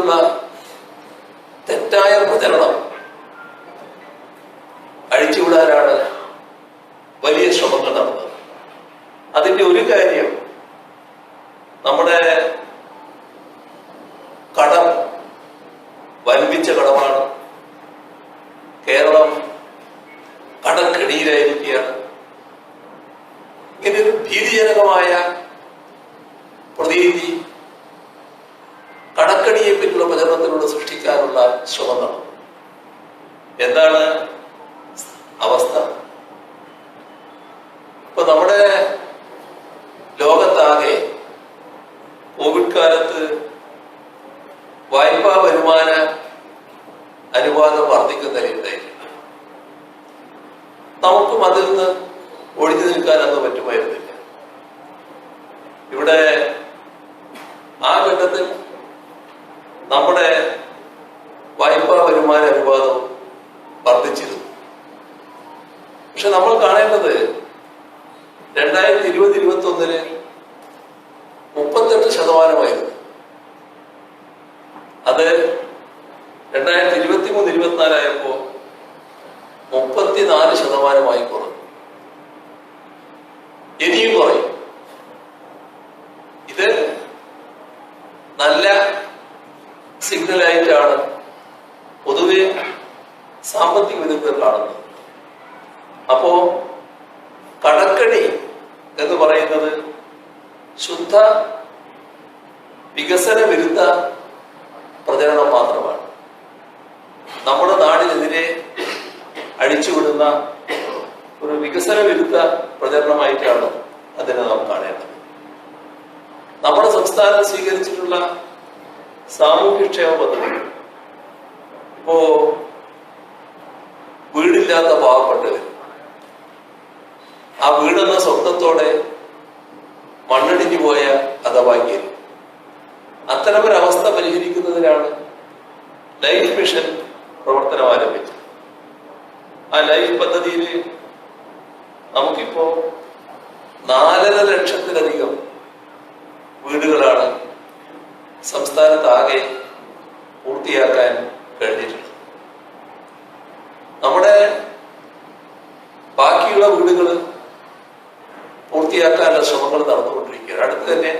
തരത്തിലുള്ള തെറ്റായ പ്രചരണം അഴിച്ചുവിടാനാണ് വലിയ ശ്രമങ്ങൾ നടന്നത് അതിന്റെ ഒരു കാര്യം നമ്മുടെ കടം വൻപിച്ച കടമാണ് കേരളം കടക്കെണിയിലായിരിക്കുകയാണ് ഇങ്ങനെ ഒരു ഭീതിജനകമായ പ്രതീതി കടക്കണിയെ പറ്റിയുള്ള പ്രചരണത്തിലൂടെ സൃഷ്ടിക്കാനുള്ള ശ്രമം നടന്നു എന്താണ് അവസ്ഥ? ഇപ്പൊ നമ്മുടെ ലോകത്താകെ കോവിഡ് കാലത്ത് വായ്പാ വരുമാന അനുപാതം വർദ്ധിക്കുന്ന നിലയുണ്ടായിട്ടുണ്ട് നമുക്കും അതിൽ നിന്ന് ഒഴിഞ്ഞു നിൽക്കാനൊന്നും പറ്റുമായിരുന്നില്ല. ഇവിടെ ആ ഘട്ടത്തിൽ നമ്മുടെ വായ്പാ വരുമാന അനുപാതം വർദ്ധിച്ചിരുന്നു. പക്ഷെ നമ്മൾ കാണേണ്ടത് രണ്ടായിരത്തി ഇരുപത് ഇരുപത്തി ഒന്നിന് മുപ്പത്തെട്ട് ശതമാനമായിരുന്നു. അത് രണ്ടായിരത്തി ഇരുപത്തി മൂന്ന് ഇരുപത്തിനാലായപ്പോ മുപ്പത്തിനാല് ശതമാനമായി കുറഞ്ഞു. ഇനിയും കുറയും. ഇത് നല്ല സിഗ്നലായിട്ടാണ് പൊതുവെ സാമ്പത്തിക വിദഗ്ധർ കാണുന്നത് അപ്പോ കടക്കണി എന്ന് പറയുന്നത് ശുദ്ധ വികസന വിരുദ്ധ പ്രചരണം മാത്രമാണ്. നമ്മുടെ നാടിനെതിരെ അഴിച്ചുവിടുന്ന ഒരു വികസന വിരുദ്ധ പ്രചരണമായിട്ടാണ് അതിനെ നാം കാണേണ്ടത്. നമ്മുടെ സംസ്ഥാനം സ്വീകരിച്ചിട്ടുള്ള സാമൂഹ്യക്ഷേമ പദ്ധതികൾ ഇപ്പോ വീടില്ലാത്ത പാവപ്പെട്ടവർ ആ വീടെന്ന സ്വപ്നത്തോടെ മണ്ണിടിഞ്ഞു പോയ ഹതഭാഗ്യർ അത്തരമൊരവസ്ഥ പരിഹരിക്കുന്നതിനാണ് ലൈഫ് മിഷൻ പ്രവർത്തനം ആരംഭിച്ചത്. ആ ലൈഫ് പദ്ധതിയിൽ നമുക്കിപ്പോ നാലര ലക്ഷത്തിലധികം വീടുകളാണ് സംസ്ഥാനത്താകെ പൂർത്തിയാക്കാൻ കഴിഞ്ഞിട്ടുള്ളത് നമ്മുടെ ബാക്കിയുള്ള വീടുകൾ പൂർത്തിയാക്കാനുള്ള ശ്രമങ്ങൾ നടന്നുകൊണ്ടിരിക്കുകയാണ്. അടുത്ത് തന്നെ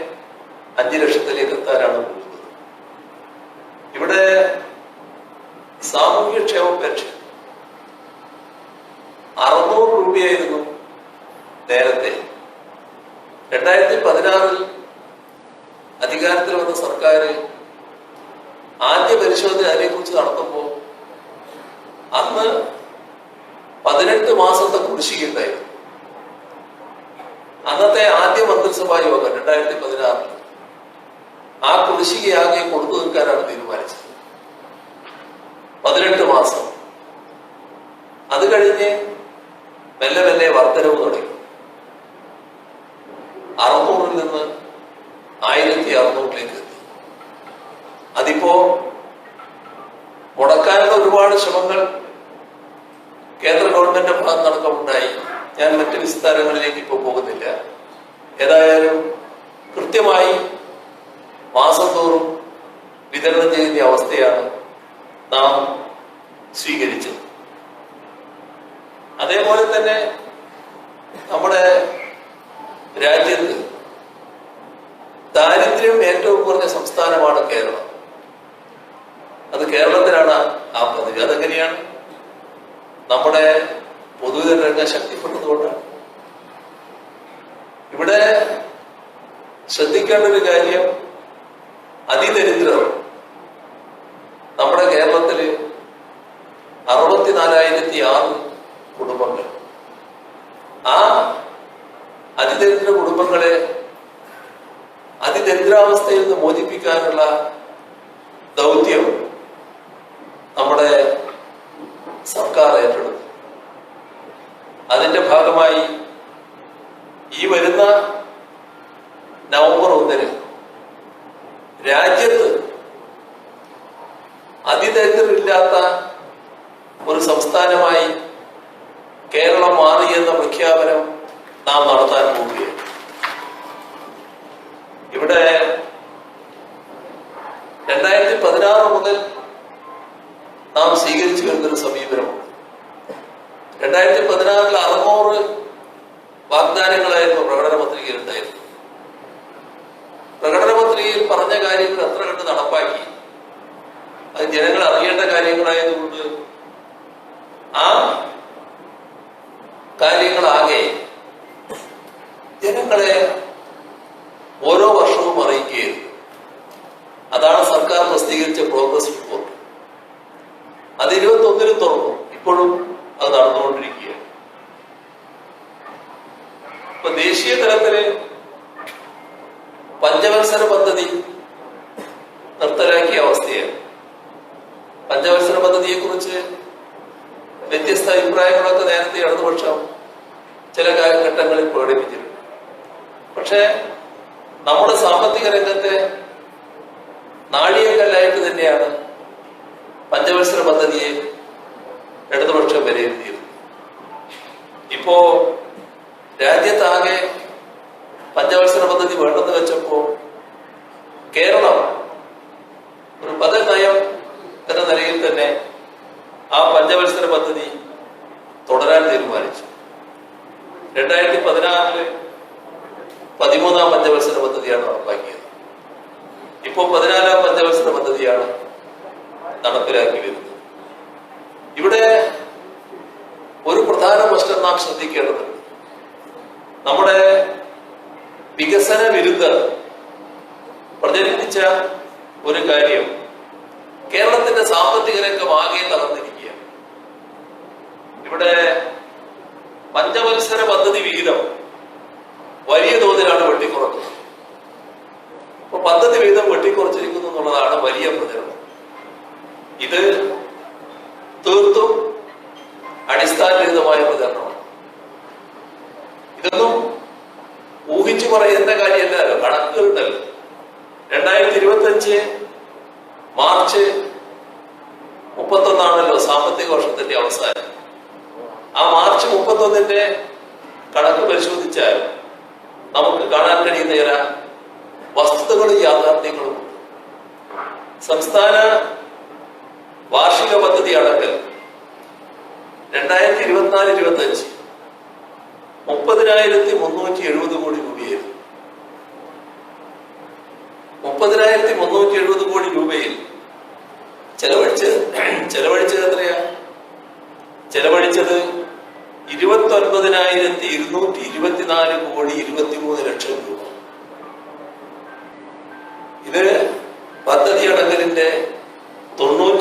അഞ്ചു ലക്ഷത്തിലേക്ക് എത്താനാണ് പോകുന്നത്. ഇവിടെ സാമൂഹ്യക്ഷേമ പെൻഷൻ. അറുന്നൂറ് രൂപയായിരുന്നു നേരത്തെ. രണ്ടായിരത്തി പതിനാറിൽ അധികാരത്തിൽ വന്ന സർക്കാർ ആദ്യ പരിശോധന അതിനെക്കുറിച്ച് നടത്തുമ്പോൾ അന്ന് പതിനെട്ട് മാസത്തെ കുടിശ്ശികയുണ്ടായിരുന്നു. അന്നത്തെ ആദ്യ മന്ത്രിസഭാ യോഗം രണ്ടായിരത്തി പതിനാറിൽ ആ കുടിശ്ശികയാകെ കൊടുത്തു തീർക്കാനാണ് തീരുമാനിച്ചത്. പതിനെട്ട് മാസം. അത് കഴിഞ്ഞ് മെല്ലെ മെല്ലെ വർധനവ് തുടങ്ങി. അറുന്നൂറിൽ നിന്ന് ആയിരത്തി അറുന്നൂറിലേക്ക് അതിപ്പോ മുടക്കാനുള്ള ഒരുപാട് ശ്രമങ്ങൾ കേന്ദ്ര ഗവൺമെന്റിന്റെ ഭാഗം നടക്കമുണ്ടായി. ഞാൻ മറ്റു വിസ്താരങ്ങളിലേക്ക് ഇപ്പോൾ പോകുന്നില്ല. ഏതായാലും കൃത്യമായി മാസം തോറും വിതരണം ചെയ്യുന്ന അവസ്ഥയാണ് നാം സ്വീകരിച്ചത്. അതേപോലെ തന്നെ നമ്മുടെ രാജ്യത്ത് ദാരിദ്ര്യം ഏറ്റവും കുറഞ്ഞ സംസ്ഥാനമാണ് കേരളം. അത് കേരളത്തിലാണ് ആ പദ്ധതി അതെങ്ങനെയാണ്? നമ്മുടെ പൊതുവിതരണ രംഗം ശക്തിപ്പെട്ടതുകൊണ്ടാണ് ഇവിടെ ശ്രദ്ധിക്കേണ്ട ഒരു കാര്യം അതിദരിദ്രം നമ്മുടെ കേരളത്തിൽ അറുപത്തിനാലായിരത്തി ആറ് കുടുംബങ്ങൾ. ആ അതിദരിദ്ര കുടുംബങ്ങളെ അതിദരിദ്രാവസ്ഥയിൽ നിന്ന് മോചിപ്പിക്കാനുള്ള ദൗത്യം നമ്മുടെ സർക്കാർ ഏറ്റെടുത്തു. അതിന്റെ ഭാഗമായി ഈ വരുന്ന നവംബർ ഒന്നിന് രാജ്യത്ത് അതിദരിദ്രില്ലാത്ത ഒരു സംസ്ഥാനമായി കേരളം മാറി എന്ന പ്രഖ്യാപനം നാം നടത്താൻ പോവുകയാണ്. ഇവിടെ രണ്ടായിരത്തി പതിനാറ് മുതൽ നാം സ്വീകരിച്ചു വരുന്നൊരു സമീപനമാണ് രണ്ടായിരത്തി പതിനാറിൽ അറുന്നൂറ് വാഗ്ദാനങ്ങളായിരുന്നു പ്രകടന പത്രികയിൽ ഉണ്ടായിരുന്നത്. പ്രകടന പത്രികയിൽ പറഞ്ഞ കാര്യങ്ങൾ എത്ര കണ്ട് നടപ്പാക്കി? അത് ജനങ്ങൾ അറിയേണ്ട കാര്യങ്ങളായതുകൊണ്ട് ആ കാര്യങ്ങളാകെ ജനങ്ങളെ ഓരോ വർഷവും അറിയിക്കുകയായിരുന്നു. അതാണ് സർക്കാർ പ്രസിദ്ധീകരിച്ച പ്രോഗ്രസ് റിപ്പോർട്ട് അത് ഇരുപത്തി ഒന്നിലും തുറന്നു. ഇപ്പോഴും അത് നടന്നുകൊണ്ടിരിക്കുകയാണ്. ഇപ്പൊ ദേശീയ തലത്തിൽ പഞ്ചവത്സര പദ്ധതി നിർത്തലാക്കിയ അവസ്ഥയാണ്. പഞ്ചവത്സര പദ്ധതിയെ കുറിച്ച് വ്യത്യസ്ത അഭിപ്രായങ്ങളൊക്കെ നേരത്തെ ഇടതുപക്ഷം ചില കാലഘട്ടങ്ങളിൽ പ്രകടിപ്പിച്ചിട്ടുണ്ട്. പക്ഷേ നമ്മുടെ സാമ്പത്തിക രംഗത്തെ നാഴികക്കല്ലായിട്ട് തന്നെയാണ് പഞ്ചവത്സര പദ്ധതിയെ ഇടതുപക്ഷം വിലയിരുത്തിയിരുന്നു. ഇപ്പോ രാജ്യത്താകെ പഞ്ചവത്സര പദ്ധതി വേണ്ടെന്ന് വെച്ചപ്പോ കേരളം ഒരു ബദൽ നയം എന്ന നിലയിൽ തന്നെ ആ പഞ്ചവത്സര പദ്ധതി തുടരാൻ തീരുമാനിച്ചു. രണ്ടായിരത്തി പതിനാറിൽ പതിമൂന്നാം പഞ്ചവത്സര പദ്ധതിയാണ് നടപ്പാക്കിയത് ഇപ്പോൾ പതിനാലാം പഞ്ചവത്സര പദ്ധതിയാണ് നടപ്പിലാക്കി വരുന്നത്. ഇവിടെ ഒരു പ്രധാന പ്രശ്നം നാം ശ്രദ്ധിക്കേണ്ടതുണ്ട്. നമ്മുടെ വികസന വിരുദ്ധർ പ്രചരിപ്പിച്ച ഒരു കാര്യം കേരളത്തിന്റെ സാമ്പത്തിക രംഗം ആകെ തകർന്നിരിക്കുക ഇവിടെ പഞ്ചവത്സര പദ്ധതി വിഹിതം വലിയ തോതിലാണ് വെട്ടിക്കുറച്ചത്. അപ്പൊ പദ്ധതി വിഹിതം വെട്ടിക്കുറച്ചിരിക്കുന്നു എന്നുള്ളതാണ്. ഇത് തീർത്തും അടിസ്ഥാനരഹിതമായ പ്രചരണമാണ്. ഇതൊന്നും ഊഹിച്ചു പറയുന്ന കാര്യമല്ലല്ലോ കണക്കുകളുണ്ടല്ലോ രണ്ടായിരത്തി ഇരുപത്തി അഞ്ച് മാർച്ച് മുപ്പത്തൊന്നാണല്ലോ സാമ്പത്തിക വർഷത്തിന്റെ അവസാനം. ആ മാർച്ച് മുപ്പത്തൊന്നിന്റെ കണക്ക് പരിശോധിച്ചാൽ നമുക്ക് കാണാൻ കഴിയുന്ന ചില വസ്തുതകളും യാഥാർത്ഥ്യങ്ങളും സംസ്ഥാന വാർഷിക പദ്ധതി അടക്കൽ. രണ്ടായിരത്തി ഇരുപത്തിനാല് ഇരുപത്തി അഞ്ച് മുപ്പതിനായിരത്തി മുന്നൂറ്റി എഴുപത് കോടി രൂപയിൽ. മുപ്പതിനായിരത്തി മുന്നൂറ്റി എഴുപത് കോടി രൂപയിൽ ചെലവഴിച്ച് ചെലവഴിച്ചത് എത്രയാ? ചെലവഴിച്ചത് ഇരുപത്തി ഒൻപതിനായിരത്തി ഇരുന്നൂറ്റി ഇരുപത്തിനാല് കോടി ഇരുപത്തിമൂന്ന് ലക്ഷം രൂപ. ഇത് പദ്ധതി അടങ്കലിന്റെ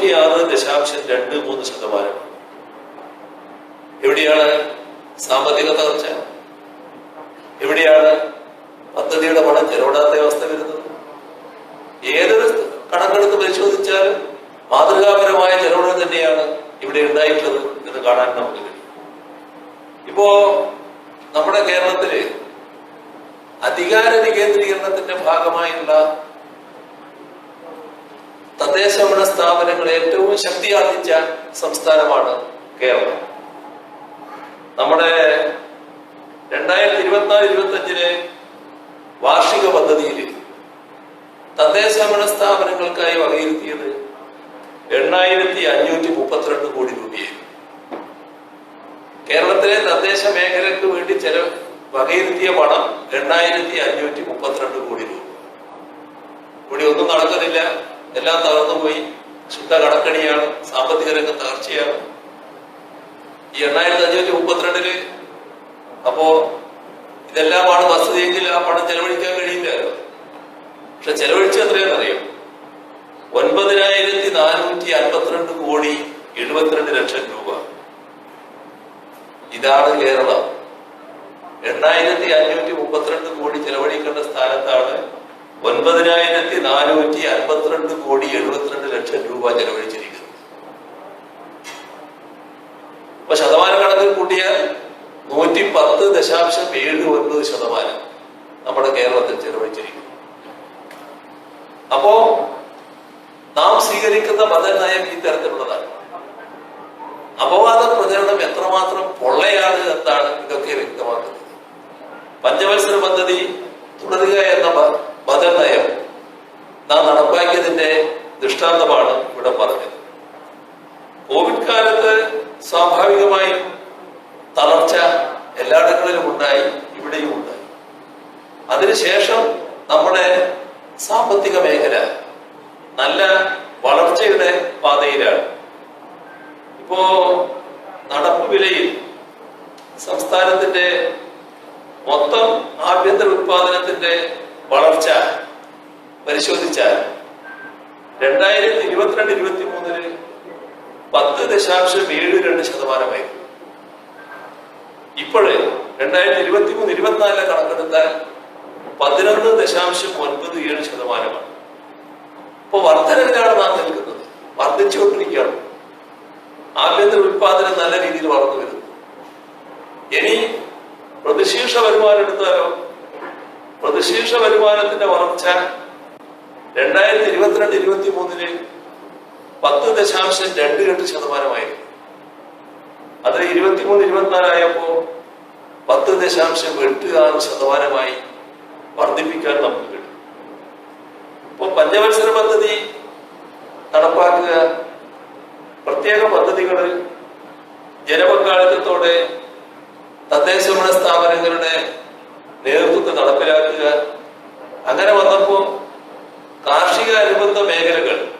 തൊണ്ണൂറ്റിയാറ് ദശാംശം രണ്ട് മൂന്ന് ശതമാനം. എവിടെയാണ് സാമ്പത്തിക തകർച്ച? എവിടെയാണ് പദ്ധതിയുടെ പണം ചെലവിടാത്ത അവസ്ഥ വരുന്നത്? ഏതൊരു കണക്കെടുത്ത് പരിശോധിച്ചാലും മാതൃകാപരമായ ചെലവുകൾ തന്നെയാണ് ഇവിടെ ഉണ്ടായിട്ടുള്ളത് എന്ന് കാണാൻ നമുക്ക് കഴിയും. ഇപ്പോ നമ്മുടെ കേരളത്തിൽ അധികാര വികേന്ദ്രീകരണത്തിന്റെ ഭാഗമായുള്ള തദ്ദേശ ഭരണ സ്ഥാപനങ്ങൾ ഏറ്റവും ശക്തി ആർജിച്ച സംസ്ഥാനമാണ് കേരളം. നമ്മുടെ രണ്ടായിരത്തി ഇരുപത്തിനാല് ഇരുപത്തി അഞ്ചിലെ വാർഷിക പദ്ധതിയിൽ തദ്ദേശ ഭരണ സ്ഥാപനങ്ങൾക്കായി വകയിരുത്തിയത് എണ്ണായിരത്തി അഞ്ഞൂറ്റി മുപ്പത്തിരണ്ട് കോടി രൂപയായിരുന്നു കേരളത്തിലെ തദ്ദേശ മേഖലയ്ക്ക് വേണ്ടി ചില വകയിരുത്തിയ പണം എണ്ണായിരത്തി അഞ്ഞൂറ്റി മുപ്പത്തിരണ്ട് കോടി രൂപ. ഇവിടെ ഒന്നും നടക്കുന്നില്ല. എല്ലാം തകർന്നുപോയി ശുദ്ധ കടക്കണിയാണ് സാമ്പത്തിക രംഗം തകർച്ചയാണ്. ഈ എണ്ണായിരത്തി അഞ്ഞൂറ്റി മുപ്പത്തിരണ്ടിൽ അപ്പോ ഇതെല്ലാമാണ് വസ്തുതയെങ്കിൽ ആ പണം ചെലവഴിക്കാൻ കഴിയില്ലല്ലോ പക്ഷെ ചെലവഴിച്ച എത്രയാണെന്നറിയോ? ഒൻപതിനായിരത്തി നാനൂറ്റി അൻപത്തിരണ്ട് കോടി എഴുപത്തിരണ്ട് ലക്ഷം രൂപ. ഇതാണ് കേരളം. എണ്ണായിരത്തി അഞ്ഞൂറ്റി മുപ്പത്തിരണ്ട് കോടി ചെലവഴിക്കേണ്ട സ്ഥാനത്താണ് ഒൻപതിനായിരത്തി നാനൂറ്റി അൻപത്തിരണ്ട് കോടി എഴുപത്തിരണ്ട് ലക്ഷം രൂപ ചെലവഴിച്ചിരിക്കുന്നു. അപ്പൊ ശതമാന കണക്കിൽ കൂട്ടിയാൽ നൂറ്റി പത്ത് ദശാംശം ഏഴ് ഒൻപത് ശതമാനം നമ്മുടെ കേരളത്തിൽ ചെലവഴിച്ചിരിക്കുന്നു. അപ്പോ നാം സ്വീകരിക്കുന്ന ബദൽ നയം ഈ തരത്തിലുള്ളതാണ്. അപവാദ പ്രചരണം എത്രമാത്രം പൊള്ളയാണ് എന്നാണ് ഇതൊക്കെ വ്യക്തമാക്കുന്നത്. പഞ്ചവത്സര പദ്ധതി തുടരുക എന്ന ബ- ബദൽ നയം നാം നടപ്പാക്കിയതിന്റെ ദുഷ്ട ദൃഷ്ടാന്തമാണ് ഇവിടെ പറഞ്ഞത് കോവിഡ് കാലത്ത് സ്വാഭാവികമായും തളർച്ച എല്ലായിടങ്ങളിലും ഉണ്ടായി ഇവിടെയും ഉണ്ടായി അതിനുശേഷം നമ്മുടെ സാമ്പത്തിക മേഖല നല്ല വളർച്ചയുടെ പാതയിലാണ് ഇപ്പോ നടപ്പ് വിലയിൽ സംസ്ഥാനത്തിന്റെ മൊത്തം ആഭ്യന്തര ഉത്പാദനത്തിന്റെ വളർച്ച പരിശോധിച്ചാൽ ഇരുപത്തിരണ്ട് ഇരുപത്തി മൂന്നിൽ പത്ത് ദശാംശം ഏഴ് രണ്ട് ശതമാനമായിരുന്നു ഇപ്പോഴ് രണ്ടായിരത്തി ഇരുപത്തി മൂന്ന് ഇരുപത്തിനാലിലെ കണക്കെടുത്താൽ പതിനൊന്ന് ദശാംശം ഒൻപത് ഏഴ് ശതമാനമാണ്. ഇപ്പൊ വർധനവിലാണ് നാം നിൽക്കുന്നത്. വർദ്ധിച്ചുകൊണ്ടിരിക്കുകയാണ്. ആഭ്യന്തര ഉത്പാദനം നല്ല രീതിയിൽ വളർന്നു വരുന്നു. ഇനി പ്രതിശീർഷ വരുമാനം എടുത്താലോ? പ്രതിശീർഷ വരുമാനത്തിന്റെ വളർച്ച രണ്ടായിരത്തി ഇരുപത്തിരണ്ട് ഇരുപത്തി മൂന്നിൽ പത്ത് ദശാംശം രണ്ട് രണ്ട് ശതമാനമായിരുന്നു. അത് ഇരുപത്തിമൂന്ന് ഇരുപത്തിനാലായപ്പോ പത്ത് ദശാംശം എട്ട് ആറ് ശതമാനമായി വർദ്ധിപ്പിക്കാൻ നമുക്ക് കിട്ടും ഇപ്പൊ പഞ്ചവത്സര പദ്ധതി നടപ്പാക്കുക പ്രത്യേക പദ്ധതികൾ ജനപങ്കാളിത്തത്തോടെ തദ്ദേശ സ്ഥാപനങ്ങളുടെ നേതൃത്വത്തിൽ നടപ്പിലാക്കുക അങ്ങനെ വന്നപ്പോ കാർഷിക അനുബന്ധ മേഖലകൾ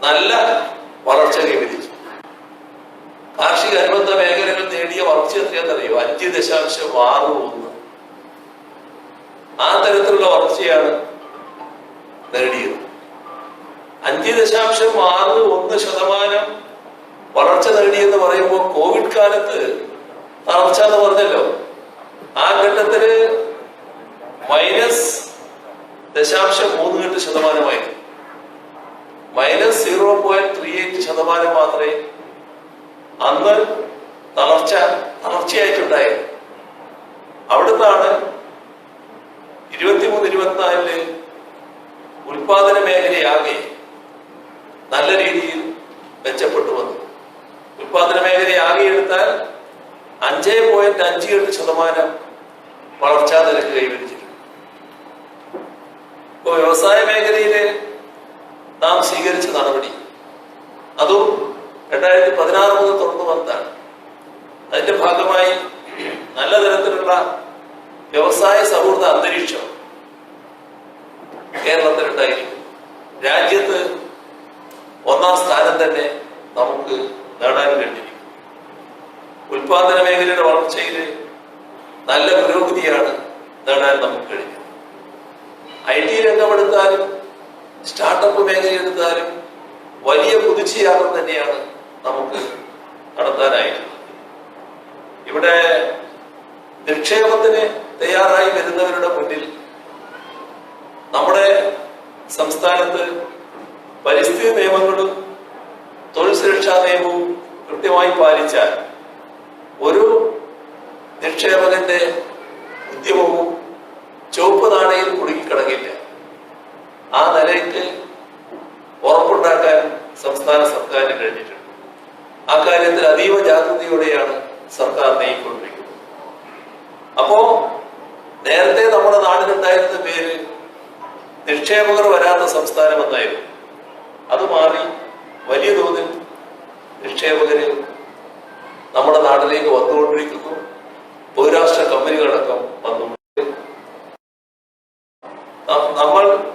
നല്ല വളർച്ച കൈവരിച്ചു കാർഷിക അനുബന്ധ മേഖലകൾ നേടിയ വളർച്ച എത്രയാണെന്നറിയോ? അഞ്ച് ദശാംശം ആറ് ഒന്ന്. ആ തരത്തിലുള്ള വളർച്ചയാണ് നേടിയത്. അഞ്ച് ദശാംശം ആറ് ഒന്ന് ശതമാനം വളർച്ച നേടിയെന്ന് പറയുമ്പോൾ കോവിഡ് കാലത്ത് തളർച്ച എന്ന് പറഞ്ഞല്ലോ. ആ ഘട്ടത്തിൽ മൈനസ് ദശാംശം മൂന്ന് എട്ട് ശതമാനമായിരുന്നു minus zero point three eight ശതമാനം മാത്രമേ അന്ന് തളർച്ച തളർച്ചയായിട്ടുണ്ടായത് അവിടുന്നാണ് ഇരുപത്തിമൂന്ന് ഇരുപത്തിനാലിൽ ഉൽപാദന മേഖലയാകെ നല്ല രീതിയിൽ മെച്ചപ്പെട്ടു വന്നു ഉൽപാദന മേഖലയാകെ എടുത്താൽ അഞ്ച് പോയിന്റ് അഞ്ച് എട്ട് ശതമാനം വളർച്ചാ നിരക്ക് കൈവരിച്ചിട്ടുണ്ട് ഇപ്പൊ വ്യവസായ മേഖലയിൽ നാം സ്വീകരിച്ച നടപടി. അതും രണ്ടായിരത്തി പതിനാറ് മുതൽ തുറന്നു വന്നതാണ്. അതിന്റെ ഭാഗമായി നല്ല തരത്തിലുള്ള വ്യവസായ സൗഹൃദ അന്തരീക്ഷം കേരളത്തിലുണ്ടായിരിക്കും രാജ്യത്ത് ഒന്നാം സ്ഥാനം തന്നെ നമുക്ക് നേടാൻ കഴിഞ്ഞിരിക്കും ഉൽപാദന മേഖലയുടെ വളർച്ചയിൽ നല്ല പുരോഗതിയാണ് നേടാൻ നമുക്ക് കഴിഞ്ഞത്. ഐ ടി രംഗമെടുത്താലും സ്റ്റാർട്ടപ്പ് മേഖല എടുത്താലും വലിയ കുതിച്ചുയാത്രം തന്നെയാണ് നമുക്ക് നടത്താനായിട്ടുള്ളത്. ഇവിടെ നിക്ഷേപത്തിന് തയ്യാറായി വരുന്നവരുടെ മുന്നിൽ നമ്മുടെ സംസ്ഥാനത്ത് പരിസ്ഥിതി നിയമങ്ങളും തൊഴിൽ സുരക്ഷാ നിയമവും കൃത്യമായി പാലിച്ചാൽ ഒരു നിക്ഷേപകന്റെ ഉദ്യമവും ചുവപ്പ് നാണയിൽ കുടുങ്ങിക്കിടക്കില്ല ആ നിലയ്ക്ക് ഉറപ്പുണ്ടാക്കാൻ സംസ്ഥാന സർക്കാരിന് കഴിഞ്ഞിട്ടുണ്ട്. ആ കാര്യത്തിൽ അതീവ ജാഗ്രതയോടെയാണ് സർക്കാർ നീങ്ങിക്കൊണ്ടിരിക്കുന്നത്. അപ്പോ നേരത്തെ നമ്മുടെ നാടിനുണ്ടായിരുന്ന പേര് നിക്ഷേപകർ വരാത്ത സംസ്ഥാനം എന്നായിരുന്നു. അത് മാറി വലിയ തോതിൽ നിക്ഷേപകര് നമ്മുടെ നാട്ടിലേക്ക് വന്നുകൊണ്ടിരിക്കുന്നു. ബഹുരാഷ്ട്ര കമ്പനികളടക്കം വന്നു ന- നമ്മൾ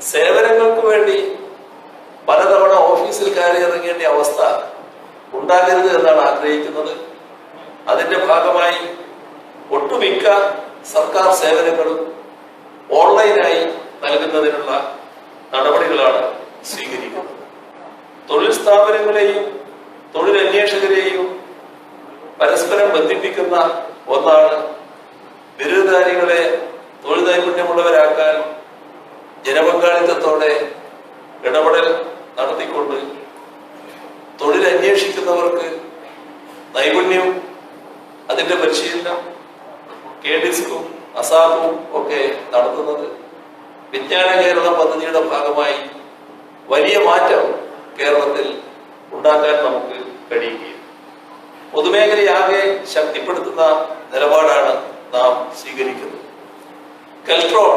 സേവനങ്ങൾക്ക് വേണ്ടി പലതവണ ഓഫീസിൽ കയറി ഇറങ്ങേണ്ട അവസ്ഥ ഉണ്ടാകരുത് എന്നാണ് ആഗ്രഹിക്കുന്നത്. അതിന്റെ ഭാഗമായി ഒട്ടുമിക്ക സർക്കാർ സേവനങ്ങളും ഓൺലൈനായി നൽകുന്നതിനുള്ള നടപടികളാണ് സ്വീകരിക്കുന്നത്. തൊഴിൽ സ്ഥാപനങ്ങളെയും തൊഴിലന്വേഷകരെയും പരസ്പരം ബന്ധിപ്പിക്കുന്ന ഒന്നാണ് ബിരുദധാരികളെ തൊഴിൽ നൈപുണ്യമുള്ളവരാക്കാൻ ജനപങ്കാളിത്തത്തോടെ ഇടപെടൽ നടത്തിക്കൊണ്ട് തൊഴിൽ അന്വേഷിക്കുന്നവർക്ക് നൈപുണ്യം അതിന്റെ പരിശീലനം കെ ഡിസ്കും അസാബും ഒക്കെ നടത്തുന്നത് വിജ്ഞാന കേരള പദ്ധതിയുടെ ഭാഗമായി വലിയ മാറ്റം കേരളത്തിൽ ഉണ്ടാക്കാൻ നമുക്ക് കഴിയുകയും പൊതുമേഖലയാകെ ശക്തിപ്പെടുത്തുന്ന നിലപാടാണ് നാം സ്വീകരിക്കുന്നത്. കെൽട്രോൺ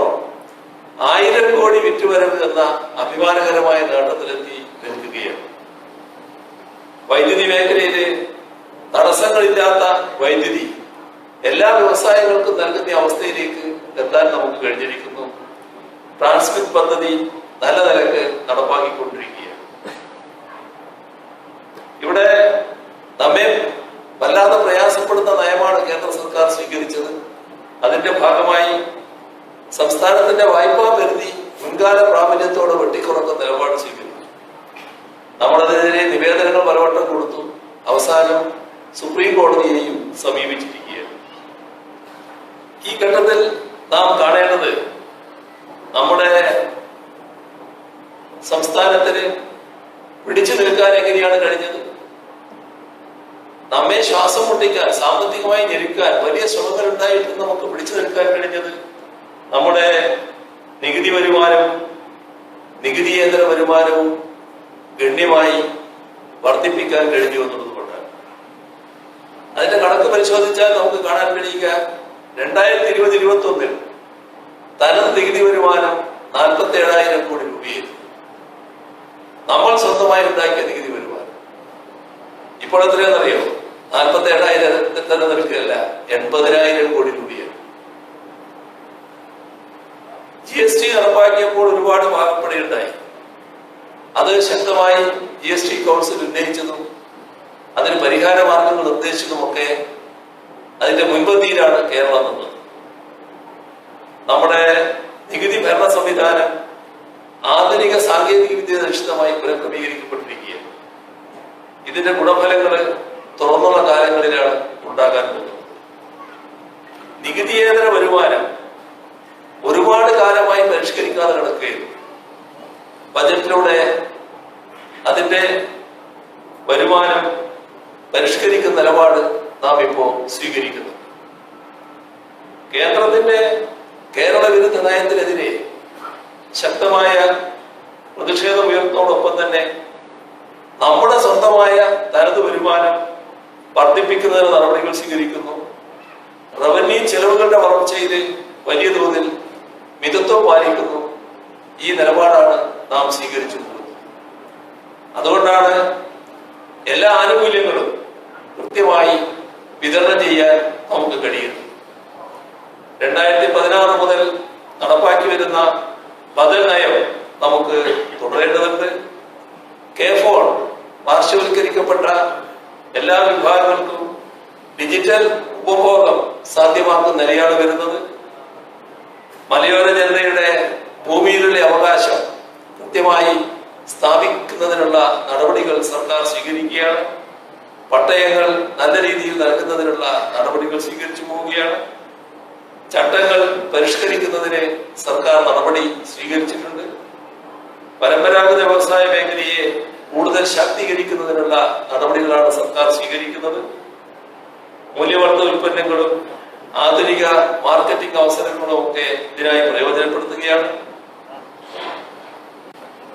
ആയിരം കോടി വിറ്റുവരവ് എന്ന അഭിമാനകരമായ നേട്ടത്തിലെത്തി നിൽക്കുകയാണ്. വൈദ്യുതി മേഖലയിലെ തടസ്സങ്ങളില്ലാത്ത വൈദ്യുതി എല്ലാ വ്യവസായങ്ങൾക്കും നൽകുന്ന അവസ്ഥയിലേക്ക് എത്താൻ നമുക്ക് കഴിഞ്ഞിരിക്കുന്നു. ട്രാൻസ്മിറ്റ് പദ്ധതി നല്ല നിലയ്ക്ക് നടപ്പാക്കിക്കൊണ്ടിരിക്കുകയാണ്. ഇവിടെ നമ്മെ വല്ലാതെ പ്രയാസപ്പെടുന്ന നയമാണ് കേന്ദ്ര സർക്കാർ സ്വീകരിച്ചത്. അതിന്റെ ഭാഗമായി സംസ്ഥാനത്തിന്റെ വായ്പാ പരിധി മുൻകാല പ്രാബല്യത്തോടെ വെട്ടിക്കുറക്കുന്ന നിലപാട് സ്വീകരിച്ചു. നമ്മളതിനെതിരെ നിവേദനങ്ങൾ പലവട്ടം കൊടുത്തു. അവസാനം സുപ്രീം കോടതിയെയും സമീപിച്ചിരിക്കുകയാണ്. ഈ ഘട്ടത്തിൽ നാം കാണേണ്ടത് നമ്മുടെ സംസ്ഥാനത്തിന് പിടിച്ചു നിൽക്കാൻ എങ്ങനെയാണ് കഴിഞ്ഞത്? നമ്മെ ശ്വാസം മുട്ടിക്കാൻ സാമ്പത്തികമായി ഞെരുക്കാൻ വലിയ ശ്രമങ്ങൾ ഉണ്ടായിട്ട് നമുക്ക് പിടിച്ചു നിൽക്കാൻ കഴിഞ്ഞത് നമ്മുടെ നികുതി വരുമാനം നികുതിയേതര വരുമാനവും ഗണ്യമായി വർദ്ധിപ്പിക്കാൻ കഴിഞ്ഞു എന്നുള്ളത് കൊണ്ടാണ്. അതിന്റെ കണക്ക് പരിശോധിച്ചാൽ നമുക്ക് കാണാൻ കഴിയുക രണ്ടായിരത്തി ഇരുപത് ഇരുപത്തി ഒന്നിൽ തനത് നികുതി വരുമാനം നാൽപ്പത്തി ഏഴായിരം കോടി രൂപയായിരുന്നു. നമ്മൾ സ്വന്തമായി ഉണ്ടാക്കിയ നികുതി വരുമാനം. ഇപ്പോൾ എത്രയാണെന്നറിയോ? നാൽപ്പത്തി ഏഴായിരം തന്നെ നിൽക്കുകയല്ല എൺപതിനായിരം കോടി രൂപയാണ് ജി എസ് ടി നടപ്പാക്കിയപ്പോൾ ഒരുപാട് വായ്പയുണ്ടായി അത് ശക്തമായി ജി എസ് ടി കൗൺസിൽ ഉന്നയിച്ചതും അതിന് പരിഹാര മാർഗങ്ങൾ നിർദ്ദേശിച്ചതുമൊക്കെ അതിന്റെ മുൻപന്തിയിലാണ് കേരളം നിന്നത് നമ്മുടെ നികുതി ഭരണ സംവിധാനം ആധുനിക സാങ്കേതിക വിദ്യ അധിഷ്ഠിതമായി പുനഃക്രമീകരിക്കപ്പെട്ടിരിക്കുകയാണ്. ഇതിന്റെ ഗുണഫലങ്ങൾ തുറന്നുള്ള കാലങ്ങളിലാണ് ഉണ്ടാകാൻ പോകുന്നത്. നികുതിയേതര വരുമാനം ഒരുപാട് കാലമായി പരിഷ്കരിക്കാതെ കിടക്കുകയായിരുന്നു. ബജറ്റിലൂടെ അതിന്റെ വരുമാനം പരിഷ്കരിക്കുന്ന നിലപാട് നാം ഇപ്പോ സ്വീകരിക്കുന്നു. കേന്ദ്രത്തിന്റെ കേരള വിരുദ്ധ നയത്തിനെതിരെ ശക്തമായ പ്രതിഷേധം ഉയർത്തോടൊപ്പം തന്നെ നമ്മുടെ സ്വന്തമായ തനത് വരുമാനം വർദ്ധിപ്പിക്കുന്നതിന് നടപടികൾ സ്വീകരിക്കുന്നു. റവന്യൂ ചെലവുകളുടെ വളർച്ചയിൽ വലിയ തോതിൽ മിതത്വം പാലിക്കുന്നു. ഈ നിലപാടാണ് നാം സ്വീകരിച്ചു അതുകൊണ്ടാണ് എല്ലാ ആനുകൂല്യങ്ങളും കൃത്യമായി വിതരണം ചെയ്യാൻ നമുക്ക് കഴിയുന്നത്. രണ്ടായിരത്തി പതിനാറ് മുതൽ നടപ്പാക്കി വരുന്ന ബദൽ നയം നമുക്ക് തുടരേണ്ടതുണ്ട്. കെ ഫോൺ പാർശ്വവൽക്കരിക്കപ്പെട്ട എല്ലാ വിഭാഗങ്ങൾക്കും ഡിജിറ്റൽ ഉപഭോഗം സാധ്യമാക്കുന്ന നിലയാണ് വരുന്നത്. മലയോര ജനതയുടെ ഭൂമിയിലുള്ള അവകാശം കൃത്യമായി സ്ഥാപിക്കുന്നതിനുള്ള നടപടികൾ സർക്കാർ സ്വീകരിക്കുകയാണ്. പട്ടയങ്ങൾ നല്ല രീതിയിൽ നൽകുന്നതിനുള്ള നടപടികൾ സ്വീകരിച്ചു പോവുകയാണ്. ചട്ടങ്ങൾ പരിഷ്കരിക്കുന്നതിന് സർക്കാർ നടപടി സ്വീകരിച്ചിട്ടുണ്ട്. പരമ്പരാഗത വ്യവസായ മേഖലയെ കൂടുതൽ ശാക്തീകരിക്കുന്നതിനുള്ള നടപടികളാണ് സർക്കാർ സ്വീകരിക്കുന്നത്. മൂല്യവർദ്ധ ഉൽപ്പന്നങ്ങളും ആധുനിക മാർക്കറ്റിംഗ് അവസരങ്ങളും ഒക്കെ ഇതിനായി പ്രയോജനപ്പെടുത്തുകയാണ്.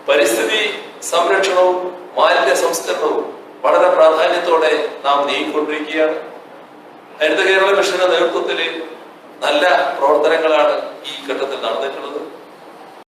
പരിസ്ഥിതി സംരക്ഷണവും മാലിന്യ സംസ്കരണവും വളരെ പ്രാധാന്യത്തോടെ നാം നീങ്ങിക്കൊണ്ടിരിക്കുകയാണ്. ഹരിത കേരള മിഷന്റെ നേതൃത്വത്തിൽ നല്ല പ്രവർത്തനങ്ങളാണ് ഈ ഘട്ടത്തിൽ നടന്നിട്ടുള്ളത്.